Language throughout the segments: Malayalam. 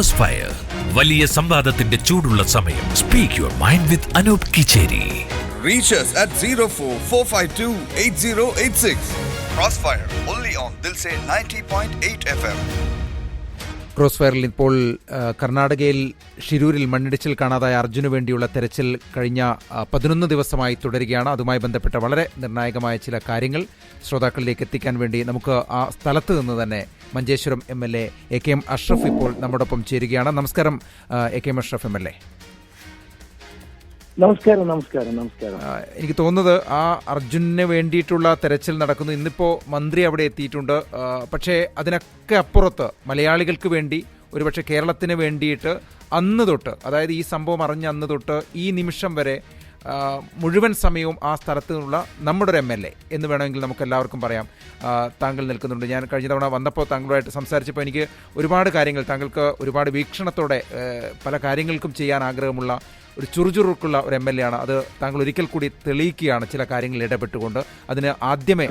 ക്രോസ് ഫയർ വലിയ സംവാദത്തിന്റെ ചൂടുള്ള സമയം speak your mind with Anoop Kicheri Reach us at 044528086. Crossfire only on Dilse 90.8 FM. Cross ഫയറിൽ ഇപ്പോൾ കർണാടകയിൽ ഷിരൂരിൽ മണ്ണിടിച്ചിൽ കാണാതായ അർജുന് വേണ്ടിയുള്ള തെരച്ചിൽ കഴിഞ്ഞ പതിനൊന്ന് ദിവസമായി തുടരുകയാണ്. അതുമായി ബന്ധപ്പെട്ട വളരെ നിർണായകമായ ചില കാര്യങ്ങൾ ശ്രോതാക്കളിലേക്ക് എത്തിക്കാൻ വേണ്ടി നമുക്ക് ആ സ്ഥലത്ത് നിന്ന് തന്നെ Manjeshwaram M L A K M Ashraf ഇപ്പോൾ നമ്മോടൊപ്പം ചേരുകയാണ്. നമസ്കാരം A K M Ashraf M L A. നമസ്കാരം നമസ്കാരം നമസ്കാരം. എനിക്ക് തോന്നുന്നത് ആ അർജുനന് വേണ്ടിയിട്ടുള്ള തെരച്ചിൽ നടക്കുന്നു. ഇന്നിപ്പോ മന്ത്രി അവിടെ എത്തിയിട്ടുണ്ട്. പക്ഷേ അതിനൊക്കെ അപ്പുറത്ത് മലയാളികൾക്ക് വേണ്ടി ഒരുപക്ഷെ കേരളത്തിന് വേണ്ടിയിട്ട് അന്ന് തൊട്ട് അതായത് ഈ സംഭവം അറിഞ്ഞ അന്ന് തൊട്ട് ഈ നിമിഷം വരെ മുഴുവൻ സമയവും ആ സ്ഥലത്ത് നിന്നുള്ള നമ്മുടെ ഒരു എം എൽ എ എന്ന് വേണമെങ്കിൽ നമുക്ക് എല്ലാവർക്കും പറയാം. താങ്കൾ നിൽക്കുന്നുണ്ട്. ഞാൻ കഴിഞ്ഞ തവണ വന്നപ്പോൾ താങ്കളുമായിട്ട് സംസാരിച്ചപ്പോൾ എനിക്ക് ഒരുപാട് കാര്യങ്ങൾ താങ്കൾക്ക് ഒരുപാട് വീക്ഷണത്തോടെ പല കാര്യങ്ങൾക്കും ചെയ്യാൻ ആഗ്രഹമുള്ള ഒരു ചുറുചുറുക്കുള്ള ഒരു എം എൽ എ ആണ്. അത് താങ്കൾ ഒരിക്കൽ കൂടി തെളിയിക്കുകയാണ് ചില കാര്യങ്ങളിൽ ഇടപെട്ടുകൊണ്ട്. അതിന് ആദ്യമേ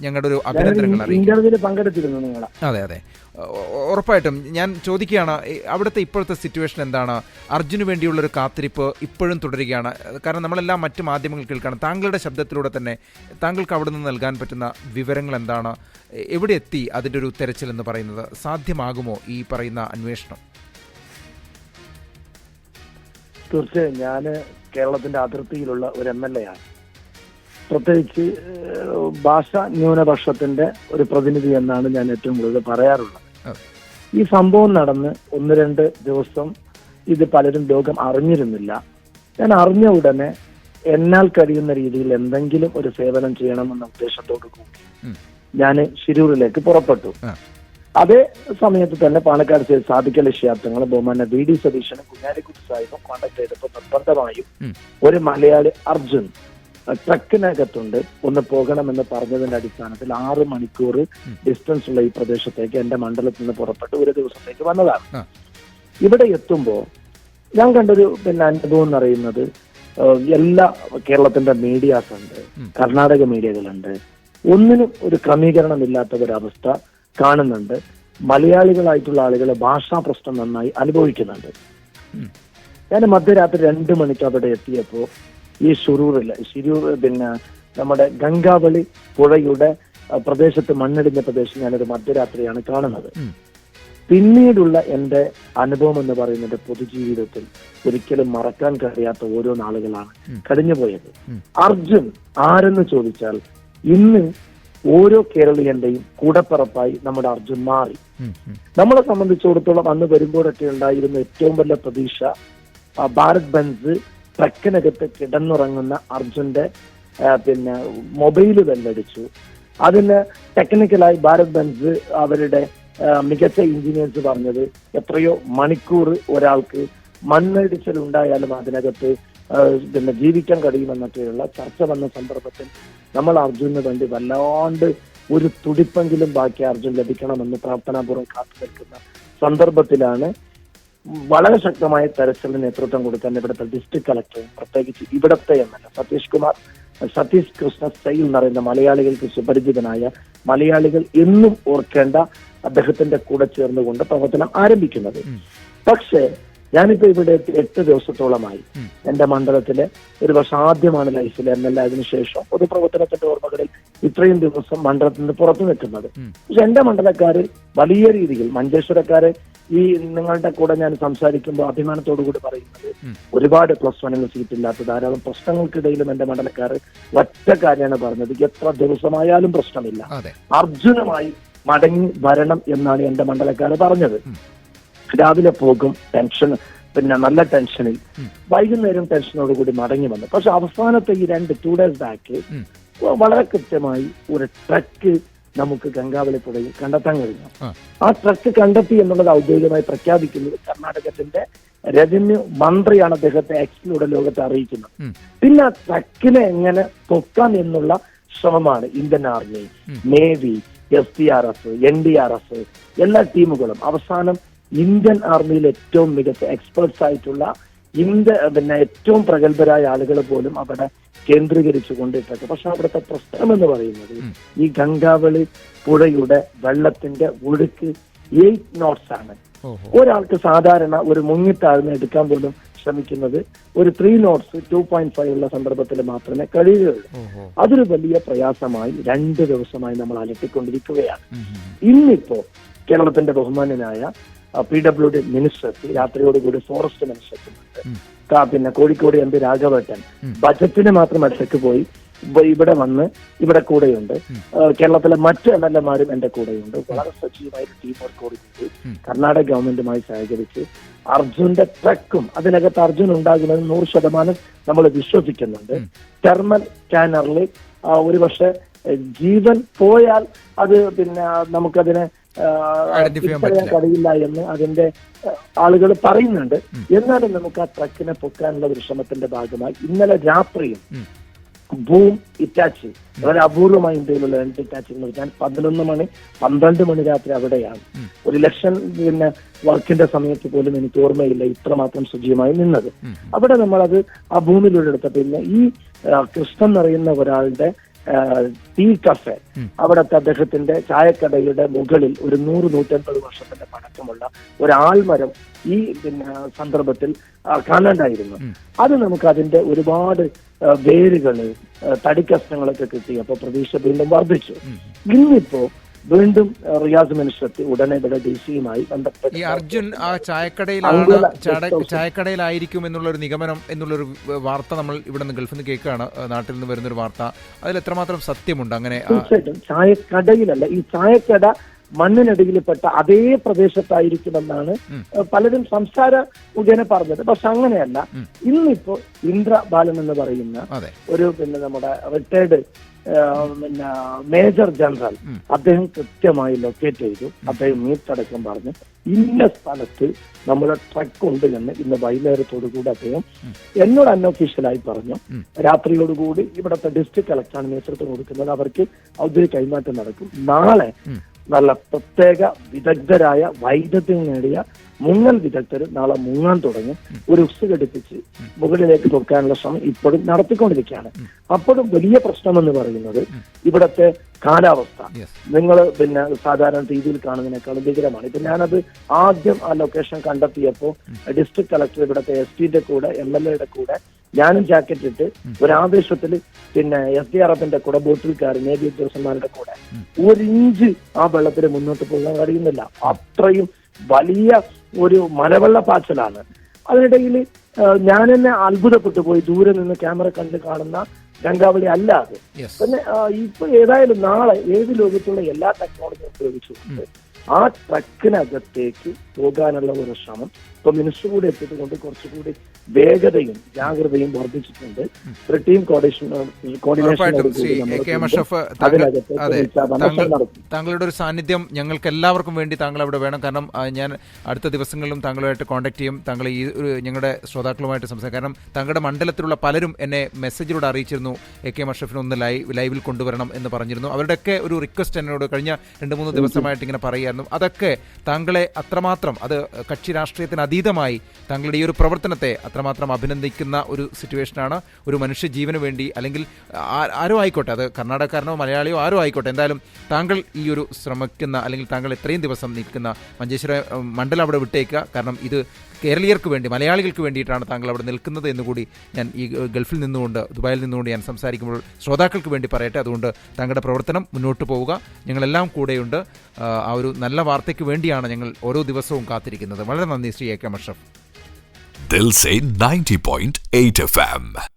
ഞങ്ങളുടെ ഒരു അഭിനന്ദനങ്ങൾ അറിയിക്കും. അതെ അതെ. ഉറപ്പായിട്ടും ഞാൻ ചോദിക്കുകയാണ് അവിടുത്തെ ഇപ്പോഴത്തെ സിറ്റുവേഷൻ എന്താണ്? അർജുന് വേണ്ടിയുള്ള ഒരു കാത്തിരിപ്പ് ഇപ്പോഴും തുടരുകയാണ്. കാരണം നമ്മളെല്ലാം മറ്റ് മാധ്യമങ്ങൾ കേൾക്കുകയാണ് താങ്കളുടെ ശബ്ദത്തിലൂടെ തന്നെ താങ്കൾക്ക് അവിടെ നിന്ന് നൽകാൻ പറ്റുന്ന വിവരങ്ങൾ എന്താണ്? എവിടെ എത്തി അതിന്റെ ഒരു തെരച്ചിൽ എന്ന് പറയുന്നത്? സാധ്യമാകുമോ ഈ പറയുന്ന അന്വേഷണം? തീർച്ചയായും ഞാൻ കേരളത്തിന്റെ അതിർത്തിയിലുള്ള ഒരു എം എൽ എ ആണ് പ്രത്യേകിച്ച് ഭാഷ ന്യൂനപക്ഷത്തിന്റെ ഒരു പ്രതിനിധി എന്നാണ് ഞാൻ ഏറ്റവും കൂടുതൽ പറയാറുള്ളത്. ഈ സംഭവം നടന്ന് ഒന്ന് രണ്ട് ദിവസം ഇത് പലരും ലോകം അറിഞ്ഞിരുന്നില്ല. ഞാൻ അറിഞ്ഞ ഉടനെ എന്നാൽ കഴിയുന്ന രീതിയിൽ എന്തെങ്കിലും ഒരു സേവനം ചെയ്യണമെന്ന ഉദ്ദേശത്തോടു കൂടി. ഞാൻ ശിരൂരിലേക്ക് പുറപ്പെട്ടു. അതേ സമയത്ത് തന്നെ പാലക്കാട് സാധിക്കൽ ശാബ്ദങ്ങൾ ബഹുമാന വി ഡി സതീശനും കുഞ്ഞാലിക്കുട്ടി സാഹിബും കോൺടാക്ട് ചെയ്തപ്പോൾ നിർബന്ധമായും ഒരു മലയാളി അർജുൻ ട്രക്കിനകത്തുണ്ട്. ഒന്ന് പോകണമെന്ന് പറഞ്ഞതിന്റെ അടിസ്ഥാനത്തിൽ ആറ് മണിക്കൂർ ഡിസ്റ്റൻസ് ഉള്ള ഈ പ്രദേശത്തേക്ക് എന്റെ മണ്ഡലത്തിൽ നിന്ന് പുറപ്പെട്ട് ഒരു ദിവസത്തേക്ക് വന്നതാണ്. ഇവിടെ എത്തുമ്പോൾ ഞാൻ കണ്ടൊരു പിന്നെ അനുഭവം എന്ന് പറയുന്നത് എല്ലാ കേരളത്തിന്റെ മീഡിയാസ് ഉണ്ട്. കർണാടക മീഡിയകളുണ്ട് ഒന്നിനും ഒരു ക്രമീകരണമില്ലാത്ത ഒരവസ്ഥ കാണുന്നുണ്ട്. മലയാളികളായിട്ടുള്ള ആളുകൾ ഭാഷാ പ്രശ്നം നന്നായി അനുഭവിക്കുന്നുണ്ട്. ഞാൻ മധ്യരാത്രി രണ്ട് മണിക്ക് അവിടെ എത്തിയപ്പോ ഈ ഷുറൂറിൽ ശിരൂർ പിന്നെ നമ്മുടെ ഗംഗാവളി പുഴയുടെ പ്രദേശത്ത് മണ്ണിടിഞ്ഞ പ്രദേശം ഞാനൊരു മധ്യരാത്രിയാണ് കാണുന്നത്. പിന്നീടുള്ള എന്റെ അനുഭവം എന്ന് പറയുന്നത് പൊതുജീവിതത്തിൽ ഒരിക്കലും മറക്കാൻ കഴിയാത്ത ഓരോ നാളുകളാണ് കഴിഞ്ഞുപോയത് അർജുൻ ആരെന്ന് ചോദിച്ചാൽ ഇന്ന് ഓരോ കേരളീയന്റെയും കൂടപ്പിറപ്പായി നമ്മുടെ അർജുൻ മാറി. നമ്മളെ സംബന്ധിച്ചിടത്തോളം അന്ന് വരുമ്പോഴൊക്കെ ഉണ്ടായിരുന്ന ഏറ്റവും വലിയ പ്രതീക്ഷ ഭാരത് ബെൻസ് ട്രക്കിനകത്ത് കിടന്നുറങ്ങുന്ന അർജുന്റെ പിന്നെ മൊബൈൽ വെല്ലടിച്ചു അതിന് ടെക്നിക്കലായി ഭാരത് ബെൻസ് അവരുടെ മികച്ച എഞ്ചിനീയേഴ്സ് പറഞ്ഞത് എത്രയോ മണിക്കൂർ ഒരാൾക്ക് മണ്ണിടിച്ചിൽ ഉണ്ടായാലും അതിനകത്ത് പിന്നെ ജീവിക്കാൻ കഴിയുമെന്നൊക്കെയുള്ള ചർച്ച വന്ന സന്ദർഭത്തിൽ നമ്മൾ അർജുനന് വേണ്ടി വല്ലാണ്ട് ഒരു തുടിപ്പെങ്കിലും ബാക്കി അർജുൻ ലഭിക്കണമെന്ന് പ്രാർത്ഥനാപൂർവം കാത്തു നിൽക്കുന്ന സന്ദർഭത്തിലാണ് വളരെ ശക്തമായ തെരച്ചിലിന് നേതൃത്വം കൊടുക്കാൻ ഇവിടുത്തെ ഡിസ്ട്രിക്ട് കളക്ടർ പ്രത്യേകിച്ച് ഇവിടത്തെ M L A Satish Kumar Satish Krishna Sail എന്ന് പറയുന്ന മലയാളികൾക്ക് സുപരിചിതനായ മലയാളികൾ എന്നും ഓർക്കേണ്ട അദ്ദേഹത്തിന്റെ കൂടെ ചേർന്നുകൊണ്ട് പ്രവർത്തനം ആരംഭിക്കുന്നത്. പക്ഷേ ഞാനിപ്പോ ഇവിടെ എട്ട് ദിവസത്തോളമായി. എന്റെ മണ്ഡലത്തിലെ ഒരു വർഷം ആദ്യമാണ് ലൈഫിൽ എം എൽ എ അതിനുശേഷം പൊതുപ്രവർത്തനത്തിന്റെ ഓർമ്മകളിൽ ഇത്രയും ദിവസം മണ്ഡലത്തിൽ നിന്ന് പുറത്തു നിൽക്കുന്നത്. പക്ഷെ എന്റെ മണ്ഡലക്കാര് വലിയ രീതിയിൽ മഞ്ചേശ്വരക്കാര് ഈ നിങ്ങളുടെ കൂടെ ഞാൻ സംസാരിക്കുമ്പോൾ അഭിമാനത്തോടു കൂടി പറയുന്നത് ഒരുപാട് പ്ലസ് വണ്ണിന് സീറ്റ് ഇല്ലാത്ത ധാരാളം പ്രശ്നങ്ങൾക്കിടയിലും എന്റെ മണ്ഡലക്കാർ ഒറ്റ കാര്യമാണ് പറഞ്ഞത് എത്ര ദിവസമായാലും പ്രശ്നമില്ല അർജുനമായി മടങ്ങി വരണം എന്നാണ് എന്റെ മണ്ഡലക്കാർ പറഞ്ഞത്. രാവിലെ പോകും ടെൻഷൻ പിന്നെ നല്ല ടെൻഷനിൽ വൈകുന്നേരം ടെൻഷനോട് കൂടി മടങ്ങി വന്നു. പക്ഷെ അവസാനത്തെ ഈ രണ്ട് ടു ഡേയ്സ് ബാക്ക് വളരെ കൃത്യമായി ഒരു ട്രക്ക് നമുക്ക് ഗംഗാവലി പുഴയിൽ കണ്ടെത്താൻ കഴിഞ്ഞു. ആ. ട്രക്ക് കണ്ടെത്തി എന്നുള്ളത് ഔദ്യോഗികമായി പ്രഖ്യാപിക്കുന്നത് കർണാടകത്തിന്റെ റവന്യൂ മന്ത്രിയാണ് അദ്ദേഹത്തെ എക്സിലൂടെ ലോകത്തെ അറിയിക്കുന്നത്. പിന്നെ ആ ട്രക്കിനെ എങ്ങനെ പൊക്കാം എന്നുള്ള ശ്രമമാണ് Indian army. Navy S D R F N D R F എല്ലാ ടീമുകളും അവസാനം ഇന്ത്യൻ ആർമിയിൽ ഏറ്റവും മികച്ച എക്സ്പേർട്സ് ആയിട്ടുള്ള ഇന്ത്യ പിന്നെ ഏറ്റവും പ്രഗത്ഭരായ ആളുകൾ പോലും അവിടെ കേന്ദ്രീകരിച്ചു കൊണ്ടിട്ടൊക്കെ. പക്ഷെ അവിടുത്തെ പ്രശ്നം എന്ന് പറയുന്നത് ഈ ഗംഗാവളി പുഴയുടെ വെള്ളത്തിന്റെ ഒഴുക്ക് എയ്റ്റ് നോട്ട്സ് ആണ്. ഒരാൾക്ക് സാധാരണ ഒരു മുങ്ങിത്താഴ്ന്ന് എടുക്കാൻ പോലും ശ്രമിക്കുന്നത് ഒരു three knots two point five ഉള്ള സന്ദർഭത്തിൽ മാത്രമേ കഴിയുകയുള്ളൂ. അതൊരു വലിയ പ്രയാസമായി രണ്ട് ദിവസമായി നമ്മൾ അലട്ടിക്കൊണ്ടിരിക്കുകയാണ്. ഇന്നിപ്പോ കേരളത്തിന്റെ ബഹുമാന്യനായ പി ഡബ്ല്യു ഡി മിനിസ്റ്റർ രാത്രിയോടുകൂടി ഫോറസ്റ്റ് മിനിസ്റ്റർ. പിന്നെ കോഴിക്കോട് എം പി രാഘവേട്ടൻ. ബജറ്റിന് മാത്രം അടുത്തേക്ക് പോയി. ഇവിടെ വന്ന് ഇവിടെ കൂടെയുണ്ട്. കേരളത്തിലെ മറ്റ് എം എൽ എമാരും എന്റെ കൂടെയുണ്ട്. വളരെ സജീവമായ ടീം വർക്ക് കൂടി കർണാടക ഗവൺമെന്റുമായി സഹകരിച്ച് അർജുന്റെ ട്രക്കും അതിനകത്ത് അർജുൻ ഉണ്ടാകുമെന്ന് നൂറ് ശതമാനം നമ്മൾ വിശ്വസിക്കുന്നുണ്ട്. തെർമൽ സ്കാനറിൽ ഒരുപക്ഷെ ജീവൻ പോയാൽ അത് പിന്നെ നമുക്കതിനെ പറ്റില്ല. കഴിയില്ല എന്ന് അതിന്റെ ആളുകൾ പറയുന്നുണ്ട്. എന്നാലും നമുക്ക് ആ ട്രക്കിനെ പൊക്കാനുള്ള ഒരു ശ്രമത്തിന്റെ ഭാഗമായി ഇന്നലെ രാത്രിയും ഭൂം ബൂം ഇറ്റാച്ചി വളരെ അപൂർവമായി ഇന്ത്യയിലുള്ള രണ്ട് എന്ന് പറഞ്ഞാൽ പതിനൊന്ന് മണി പന്ത്രണ്ട് മണി രാത്രി അവിടെയാണ്. ഒരു ഇലക്ഷൻ പിന്നെ വർക്കിന്റെ സമയത്ത് പോലും എനിക്ക് ഓർമ്മയില്ല ഇത്രമാത്രം സജീവമായി നിന്നത്. അവിടെ അവിടെ അത് ആ ഭൂമിയിലൂടെ എടുത്ത പിന്നെ ഈ കൃഷ്ണൻ എന്നറിയുന്ന ഒരാളുടെ ടീ കഫെ. അവിടുത്തെ അദ്ദേഹത്തിന്റെ ചായക്കടയുടെ മുകളിൽ ഒരു നൂറ് നൂറ്റൻപത് വർഷത്തിന്റെ പഴക്കമുള്ള ഒരാൾമരം ഈ പിന്നെ സന്ദർഭത്തിൽ കാണാണ്ടായിരുന്നു. അത് നമുക്ക് അതിന്റെ ഒരുപാട് വേരുകൾ വേരുകൾ തടിക്കഷ്ണങ്ങളൊക്കെ കിട്ടി. അപ്പൊ പ്രതീക്ഷ വീണ്ടും വർദ്ധിച്ചു. ഇന്നിപ്പോ വീണ്ടും റിയാസ് മിനിസ്റ്റർ ഉടനെ ഇവിടെ ഡി സിയുമായി ബന്ധപ്പെട്ട് ഈ അർജുൻ ആ ചായക്കടയിലാണ് ചായക്കടയിലായിരിക്കും എന്നുള്ള ഒരു നിഗമനം എന്നുള്ളൊരു വാർത്ത നമ്മൾ ഇവിടെ നിന്ന് ഗൾഫിൽ നിന്ന് കേൾക്കുകയാണ്. നാട്ടിൽ നിന്ന് വരുന്ന ഒരു വാർത്ത. അതിൽ എത്രമാത്രം സത്യമുണ്ട്? അങ്ങനെ തീർച്ചയായിട്ടും ചായക്കടയിലല്ല ഈ ചായക്കട മണ്ണിനടിയിൽപ്പെട്ട അതേ പ്രദേശത്തായിരിക്കുമെന്നാണ്. പലരും സംസാര മുഖേന പറഞ്ഞത്. പക്ഷെ അങ്ങനെയല്ല. ഇന്നിപ്പോ ഇന്ദ്ര ബാലൻ എന്ന് പറയുന്ന ഒരു പിന്നെ നമ്മുടെ റിട്ടയർഡ് പിന്നെ മേജർ ജനറൽ അദ്ദേഹം കൃത്യമായി ലൊക്കേറ്റ് ചെയ്തു. അദ്ദേഹം മീറ്റടക്കം പറഞ്ഞു. ഇന്ന സ്ഥലത്ത് നമ്മുടെ ട്രക്ക് ഉണ്ട് എന്ന് ഇന്ന് വൈകുന്നേരത്തോടു കൂടി അദ്ദേഹം എന്നോട് അൺഒഫീഷ്യലായി പറഞ്ഞു. രാത്രിയോടുകൂടി ഇവിടുത്തെ ഡിസ്ട്രിക്ട് കളക്ടറാണ് നേതൃത്വം കൊടുക്കുന്നത്. അവർക്ക് ഔദ്യോഗിക കൈമാറ്റം നടക്കും. നാളെ. നല്ല പ്രത്യേക വിദഗ്ധരായ വൈദഗ്ധ്യം നേടിയ മുങ്ങൽ വിദഗ്ധർ നാളെ മുങ്ങാൻ തുടങ്ങി. ഒരു ഉസ് ഘടിപ്പിച്ച് മുകളിലേക്ക് തുറക്കാനുള്ള ശ്രമം ഇപ്പോഴും നടത്തിക്കൊണ്ടിരിക്കുകയാണ്. അപ്പോഴും വലിയ പ്രശ്നമെന്ന് പറയുന്നത് ഇവിടത്തെ കാലാവസ്ഥ. നിങ്ങൾ പിന്നെ സാധാരണ രീതിയിൽ കാണുന്നതിനേക്കാളും ഭീകരമാണ് ഇപ്പൊ ഞാനത് ആദ്യം ആ ലൊക്കേഷൻ കണ്ടെത്തിയപ്പോൾ ഡിസ്ട്രിക്ട് കളക്ടർ ഇവിടുത്തെ എസ് ടിയുടെ കൂടെ എം എൽ എയുടെ കൂടെ ഞാനും ജാക്കറ്റ് ഇട്ട് ഒരു ആവേശത്തിൽ പിന്നെ എസ് ഡി ആർ എഫിന്റെ കൂടെ ബോട്ടിൽക്കാർ നേവി ഉദ്യോഗസ്ഥന്മാരുടെ കൂടെ ഒരു ഇഞ്ച് ആ വെള്ളത്തിൽ മുന്നോട്ട് പോകാൻ കഴിയുന്നില്ല. അത്രയും വലിയ ഒരു മലവെള്ള പാച്ചലാണ്. അതിനിടയിൽ ഞാൻ തന്നെ അത്ഭുതപ്പെട്ടു പോയി. ദൂരെ നിന്ന് ക്യാമറ കണ്ട് കാണുന്ന ഗംഗാവലി അല്ല അത്. പിന്നെ ഇപ്പൊ ഏതായാലും നാളെ ഏത് ലോകത്തുള്ള എല്ലാ ടെക്നോളജിയും ഉപയോഗിച്ചുകൊണ്ട് ആ ട്രക്കിനകത്തേക്ക് പോകാനുള്ള ഒരു ശ്രമം ഇപ്പൊ മിനിസ്റ്റർ കൂടി എത്തിയത് കൊണ്ട് കുറച്ചുകൂടി വേഗതയും ജാഗ്രതയും വർദ്ധിച്ചിട്ടുണ്ട്. ടീം കോർഡിനേഷൻ താങ്കളുടെ ഒരു സാന്നിധ്യം ഞങ്ങൾക്ക് എല്ലാവർക്കും വേണ്ടി താങ്കൾ അവിടെ വേണം. കാരണം ഞാൻ അടുത്ത ദിവസങ്ങളിലും താങ്കളുമായിട്ട് കോൺടാക്ട് ചെയ്യും. താങ്കൾ ഈ ഒരു ഞങ്ങളുടെ ശ്രോതാക്കളുമായിട്ട് സംസാരിക്കും. കാരണം താങ്കളുടെ മണ്ഡലത്തിലുള്ള പലരും എന്നെ മെസ്സേജിലൂടെ അറിയിച്ചിരുന്നു. എ കെ മഷഫിനെ ഒന്ന് ലൈവ് ലൈവിൽ കൊണ്ടുവരണം എന്ന് പറഞ്ഞിരുന്നു. അവരുടെയൊക്കെ ഒരു റിക്വസ്റ്റ് എന്നോട് കഴിഞ്ഞ രണ്ട് മൂന്ന് ദിവസമായിട്ട് ഇങ്ങനെ പറയായിരുന്നു. അതൊക്കെ താങ്കളെ അത്രമാത്രം അത് കക്ഷി രാഷ്ട്രീയത്തിന് അതീതമായി താങ്കളുടെ ഈ ഒരു പ്രവർത്തനത്തെ അത്രമാത്രം അഭിനന്ദിക്കുന്ന ഒരു സിറ്റുവേഷനാണ് ഒരു മനുഷ്യ ജീവന് വേണ്ടി അല്ലെങ്കിൽ ആരോ ആയിക്കോട്ടെ അത് കർണാടകക്കാരനോ മലയാളിയോ ആരോ ആയിക്കോട്ടെ എന്തായാലും താങ്കൾ ഈ ഒരു ശ്രമിക്കുന്ന അല്ലെങ്കിൽ താങ്കൾ ഇത്രയും ദിവസം നിൽക്കുന്ന മഞ്ചേശ്വര മണ്ഡലം അവിടെ വിട്ടേക്കുക. കാരണം ഇത് കേരളീയർക്ക് വേണ്ടി മലയാളികൾക്ക് വേണ്ടിയിട്ടാണ് താങ്കൾ അവിടെ നിൽക്കുന്നത് എന്നുകൂടി ഞാൻ ഈ ഗൾഫിൽ നിന്നുകൊണ്ട് ദുബായിൽ നിന്നുകൊണ്ട് ഞാൻ സംസാരിക്കുമ്പോൾ ശ്രോതാക്കൾക്ക് വേണ്ടി പറയട്ടെ. അതുകൊണ്ട് താങ്കളുടെ പ്രവർത്തനം മുന്നോട്ട് പോവുക. ഞങ്ങളെല്ലാം കൂടെയുണ്ട്. ആ ഒരു നല്ല വാർത്തയ്ക്ക് വേണ്ടിയാണ് ഞങ്ങൾ ഓരോ ദിവസവും കാത്തിരിക്കുന്നത്. വളരെ നന്ദി ശ്രീ എ കെ മഷഫ് they'll say 90.8 FM.